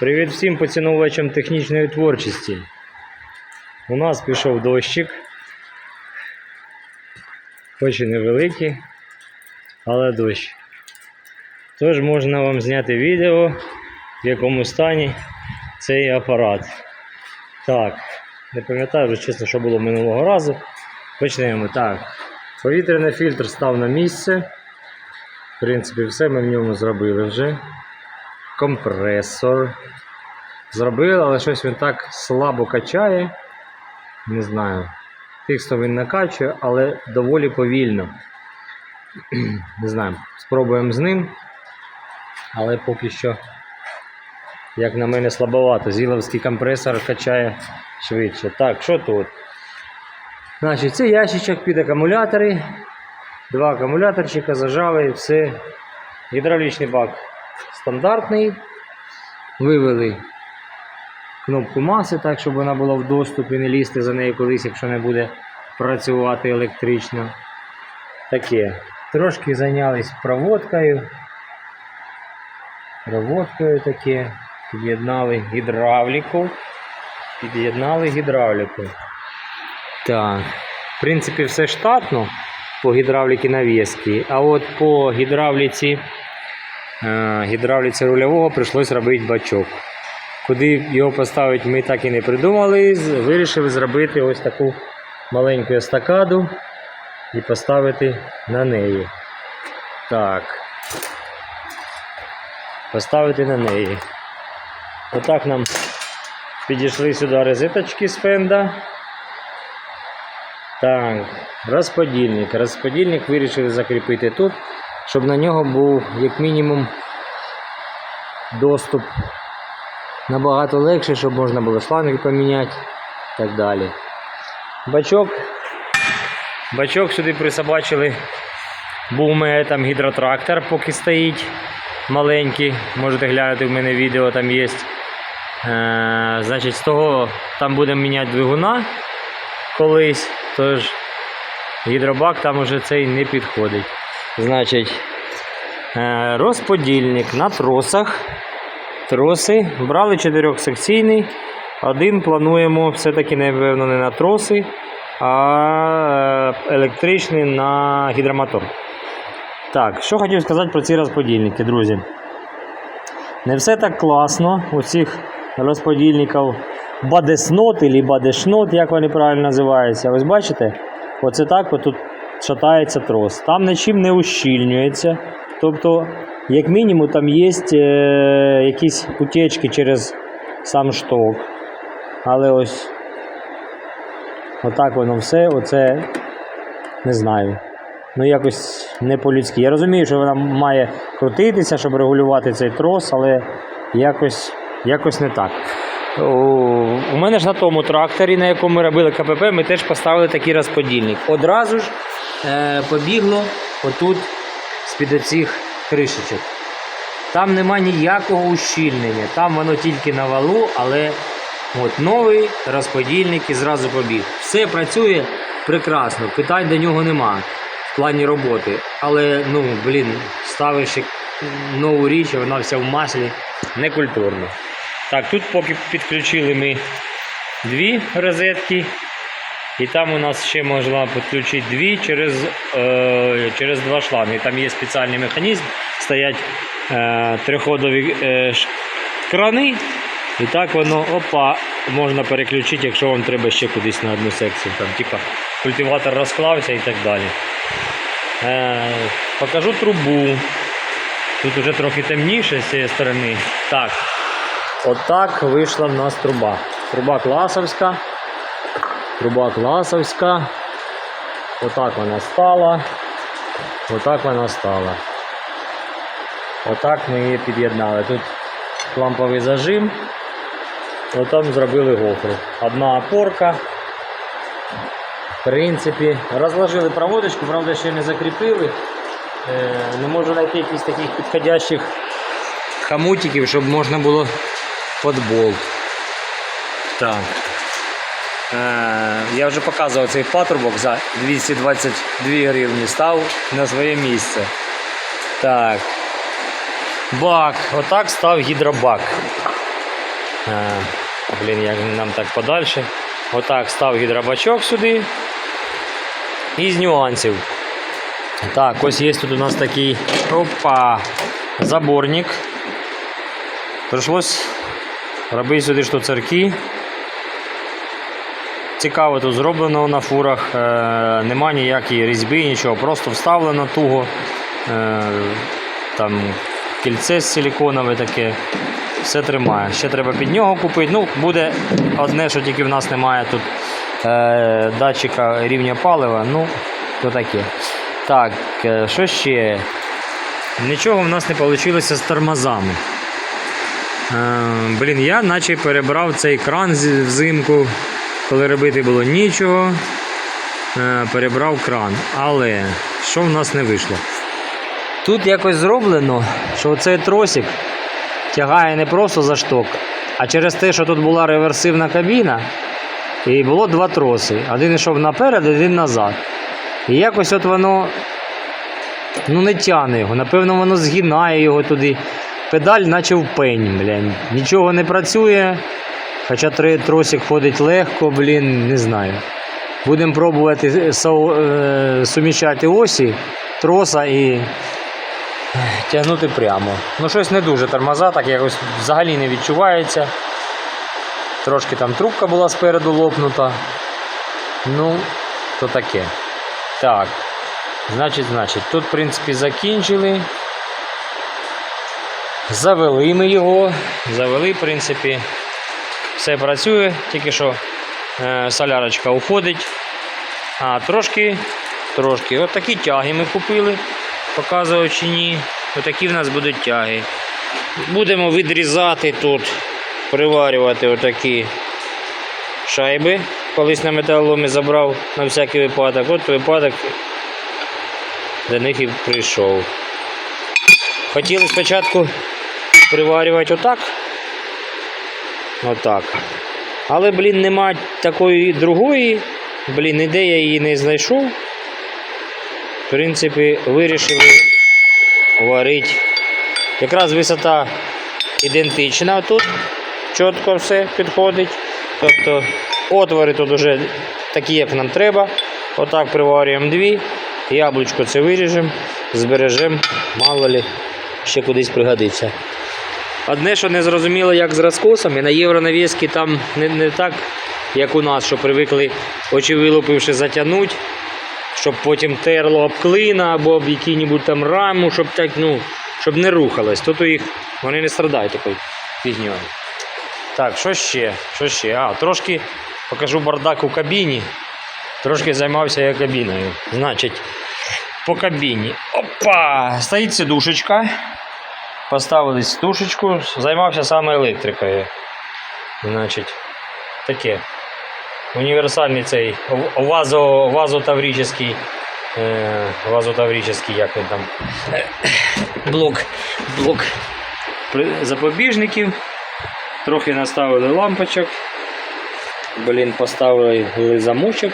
Привіт всім поціновувачам технічної творчості. У нас пішов дощик. Хоч і невеликий, але дощ. Тож можна вам зняти відео, в якому стані цей апарат. Так, не пам'ятаю вже чесно, що було минулого разу. Почнемо. Так. Повітряний фільтр став на місце. В принципі, все ми в ньому зробили вже. Компресор. Зробили, але щось він так слабо качає. Не знаю. Текстом він накачує, але доволі повільно. Не знаю. Спробуємо з ним. Але поки що, як на мене, слабовато. Зіловський компресор качає швидше. Так, що тут? Значить, це ящичок під акумулятори. Два акумуляторчика зажали і все. Гідравлічний бак стандартний. Вивели кнопку маси, так, щоб вона була в доступі, не лізти за нею колись, якщо не буде працювати електрично. Таке. Трошки зайнялись проводкою. Проводкою таке. Під'єднали гідравліку. Під'єднали гідравліку. Так. В принципі, все штатно по гідравліки навіски, а от по гідравліці, гідравліці рульового прийшлось робити бачок. Куди його поставити, ми так і не придумали. Вирішили зробити ось таку маленьку естакаду і поставити на неї. Так. Поставити на неї. Отак нам підійшли сюди розеточки з фенда. Так, розподільник. Розподільник вирішили закріпити тут, щоб на нього був як мінімум доступ набагато легше, щоб можна було шланги поміняти і так далі. Бачок. Бачок сюди присобачили. Був у мене там гідротрактор, поки стоїть маленький. Можете глянути, в мене відео там є. Е, значить, з того там будемо міняти двигуна колись. Тож гідробак там уже цей не підходить. Значить, е, розподільник на тросах. Троси. Брали чотирьохсекційний. Один плануємо все-таки, напевно, не на троси, а е, електричний на гідромотор. Так, що хотів сказати про ці розподільники, друзі. Не все так класно у цих розподільників бадеснот або бадешнот, як вони правильно називаються. Ось бачите? Оце так отут шатається трос. Там нічим не ущільнюється. Тобто, як мінімум, там є е, якісь утечки через сам шток. Але ось отак воно все, оце не знаю. Ну, якось не по-людськи. Я розумію, що вона має крутитися, щоб регулювати цей трос, але якось, якось не так. У мене ж на тому тракторі, на якому ми робили КПП, ми теж поставили такий розподільник. Одразу ж е, побігло отут з-під оцих кришечок. Там нема ніякого ущільнення, там воно тільки на валу, але от новий розподільник і зразу побіг. Все працює прекрасно, питань до нього нема в плані роботи. Але ну, блін, ставиш нову річ, вона вся в маслі, некультурно. Так, тут поки підключили ми дві розетки. І там у нас ще можна підключити дві через, е, через два шланги. Там є спеціальний механізм, стоять е, триходові е, крани. І так воно опа, можна переключити, якщо вам треба ще кудись на одну секцію. Там, типа, культиватор розклався і так далі. Е, покажу трубу. Тут вже трохи темніше з цієї сторони. Так. Отак вийшла в нас труба. Труба класовська. Труба класовська. Отак вона стала. Отак вона стала. Отак ми її під'єднали. Тут ламповий зажим. Отам зробили гофру. Одна опорка. В принципі, розложили проводочку, правда, ще не закріпили. Е, Не можу знайти якихось таких підходящих хамутиків, щоб можна було під болт. Так. Е, я вже показував цей патрубок за 222 гривні. Став на своє місце. Так. Бак. Отак став гідробак. Е, блін, як нам так подальше. Отак став гідробачок сюди. І з нюансів. Так, ось є тут у нас такий опа, заборник. Прийшлось робити сюди штуцерки. Цікаво тут зроблено на фурах, е, нема ніякої різьби, нічого, просто вставлено туго. Е, там кільце силіконове таке, все тримає. Ще треба під нього купити. Ну, буде одне, що тільки в нас немає тут е, датчика рівня палива. Ну, то таке. Так, е, що ще? Нічого в нас не вийшло з тормозами. Е, блін, я наче перебрав цей кран взимку, коли робити було нічого. Е, перебрав кран. Але що в нас не вийшло? Тут якось зроблено, що цей тросик тягає не просто за шток, а через те, що тут була реверсивна кабіна, і було два троси. Один йшов наперед, один назад. І якось от воно ну, не тягне його. Напевно, воно згинає його туди. Педаль, наче в пень, блін. Нічого не працює. Хоча три тросик ходить легко, блін, не знаю. Будемо пробувати со- е, суміщати осі, троса і тягнути прямо. Ну, щось не дуже тормоза, так якось взагалі не відчувається. Трошки там трубка була спереду лопнута. Ну, то таке. Так. Значить, значить, тут, в принципі, закінчили. Завели ми його. Завели, в принципі, все працює, тільки що е, солярочка уходить. А трошки, трошки. От такі тяги ми купили, показував чи ні. Отакі в нас будуть тяги. Будемо відрізати тут, приварювати отакі шайби. Колись на металоломі забрав на всякий випадок. От випадок до них і прийшов. Хотіли спочатку приварювати отак. Отак. Але, блін, нема такої другої. Блін, ніде я її не знайшов. В принципі, вирішили варити. Якраз висота ідентична тут. Чітко все підходить. Тобто отвори тут вже такі, як нам треба. Отак приварюємо дві. Яблучко це виріжемо, збережемо, мало ли, ще кудись пригодиться. Одне, що не зрозуміло, як з розкосами, на євронавіски там не, не так, як у нас, що привикли очі вилупивши затягнути, щоб потім терло об клина або об який-небудь там раму, щоб так, ну, щоб не рухалось. Тут у їх вони не страдають такою фігньою. Так, що ще? Що ще? А, трошки покажу бардак у кабіні. Трошки займався я кабіною. Значить, по кабіні. Опа! Стоїть сидушечка. Поставили сидушечку, займався саме електрикою. Значить, таке. Універсальний цей вазо, вазотаврический. Е, вазотаврический, як він там. Блок. Блок запобіжників. Трохи наставили лампочок. Блін, поставили замочок.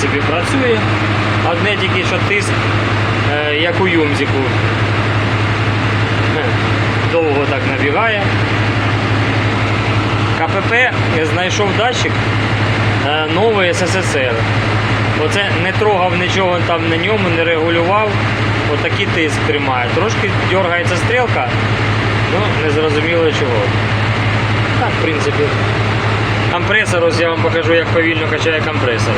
Принципі, працює. Одне тільки що тиск, е, як у юмзику. Е, Довго так набігає. КПП знайшов датчик е, новий СССР. Оце не трогав нічого там на ньому, не регулював. Отакий тиск тримає. Трошки дергається стрілка, ну не зрозуміло чого. Так, в принципі. Компресор, ось я вам покажу, як повільно качає компресор.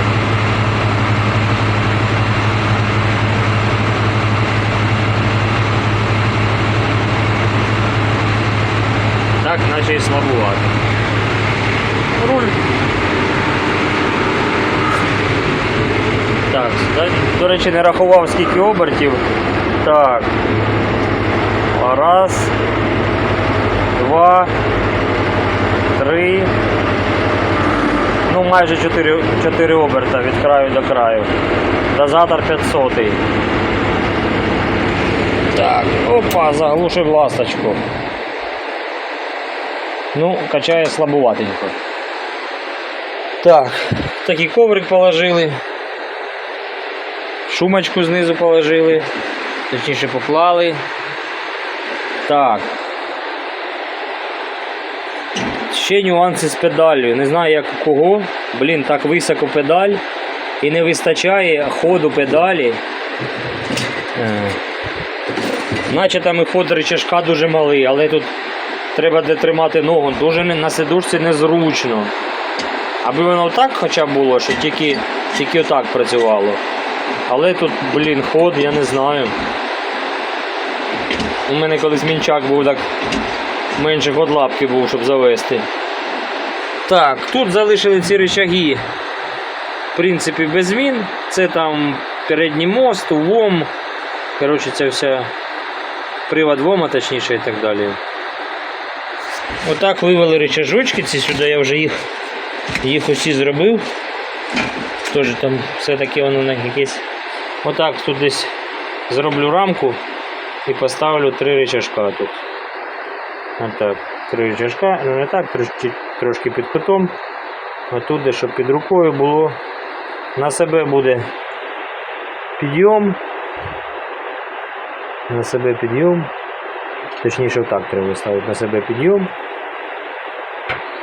Так, наче і слабувати. Руль. Так, да- до речі, не рахував скільки обертів. Так. Раз, два, три. Ну, майже 4, 4 оберта від краю до краю. Дозатор 500. Так, опа, заглушив ласточку. Ну, качає слабуватенько. Так, такий коврик положили. Шумочку знизу положили, точніше поклали. Так. Ще нюанси з педаллю. Не знаю як у кого. Блін, так високо педаль. І не вистачає ходу педалі. Е, Наче там і ход рычажка дуже малий, але тут треба де тримати ногу. Дуже на сидушці незручно. Аби воно так хоча б було, що тільки, тільки отак працювало. Але тут, блін, ход, я не знаю. У мене колись мінчак був так менше ход лапки був, щоб завести. Так, тут залишили ці рычаги. В принципі, без змін. Це там передній мост, ВОМ. Коротше, це все привод ВОМа, точніше і так далі. Отак вивели рычажочки, ці сюди я вже їх, їх усі зробив. Теж там все-таки воно на якесь. Отак тут десь зроблю рамку і поставлю три рычажка тут. Отак. Три рычажка, ну не так, трошки, трошки під кутом. Отут, де щоб під рукою було. На себе буде підйом. На себе підйом. Точніше, так треба ставити на себе підйом.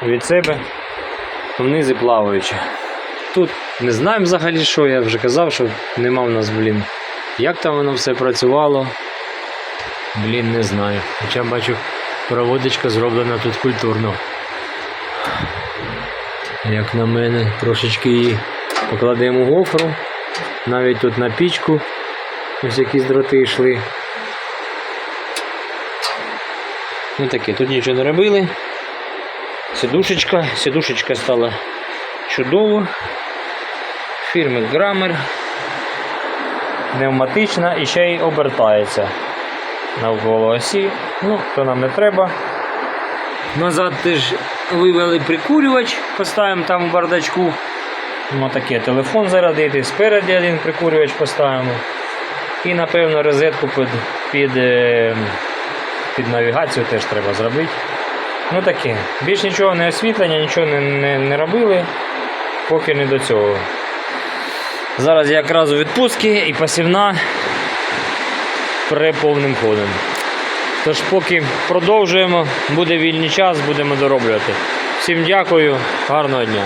Від себе вниз і плаваючи. Тут не знаємо взагалі, що я вже казав, що нема в нас, блін. Як там воно все працювало? Блін, не знаю. Хоча бачу, проводочка зроблена тут культурно. Як на мене, трошечки її покладемо гофру. Навіть тут на пічку ось якісь дроти йшли. Ну таке, тут нічого не робили. Сидушечка, сидушечка стала чудово. Фірми Грамер. Пневматична і ще й обертається навколо осі. Ну, то нам не треба. Назад теж вивели прикурювач, поставимо там в бардачку. Ну, таке телефон зарядити, спереді один прикурювач поставимо. І напевно розетку під, під, е, під навігацію теж треба зробити. Ну таке. Більш нічого не освітлення, нічого не, не, не робили, поки не до цього. Зараз я якраз у відпустці і посівна переповним ходом. Тож поки продовжуємо, буде вільний час, будемо дороблювати. Всім дякую, гарного дня.